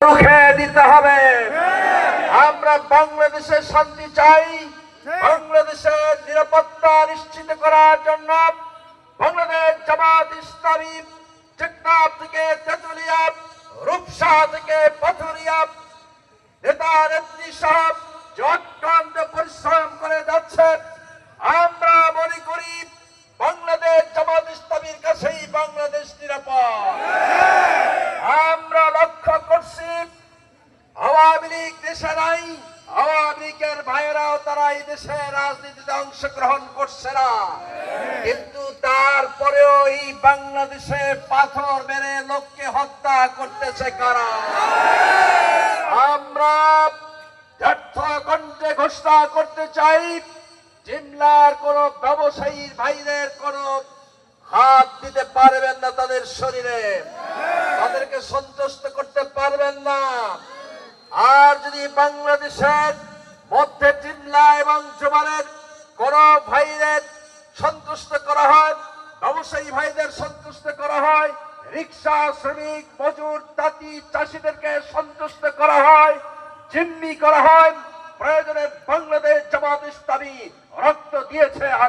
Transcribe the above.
রুখে দিতে হবে। আমরা বাংলাদেশে শান্তি চাই। বাংলাদেশে নিরাপত্তা নিশ্চিত করার জন্য বাংলাদেশ জামাত ইসলামী টেকনাফ থেকে তেতুলিয়া রূপসা থেকে পাথুরিয়া নেতা নেত্রী সাহেব আওয়ামী লীগ দেশে নাই। আওয়ামী লীগের ভাইয়েরাও তারা এই দেশে রাজনীতিতে অংশগ্রহণ করছে না। কিন্তু তারপরেও এই বাংলাদেশে পাথর মেরে লোককে হত্যা করতেছে কারা? আমরা কণ্ঠে ঘোষণা করতে চাই, জিমলার কোন ব্যবসায়ীর ভাইদের কোন হাত দিতে পারবেন না তাদের শরীরে। তাদেরকে সন্তুষ্ট করতে যদি বাংলাদেশের মধ্যে জিল্লা এবং জমানের কোন ভাইদের সন্তুষ্ট করা হয়, ব্যবসায়ী ভাইদের সন্তুষ্ট করা হয়, রিক্সা, শ্রমিক, মজুর, তাঁতি, চাষিদেরকে সন্তুষ্ট করা হয়, জিম্মি করা হয়। প্রয়োজনে বাংলাদেশ জামাত ইসলামী রক্ত দিয়েছে আর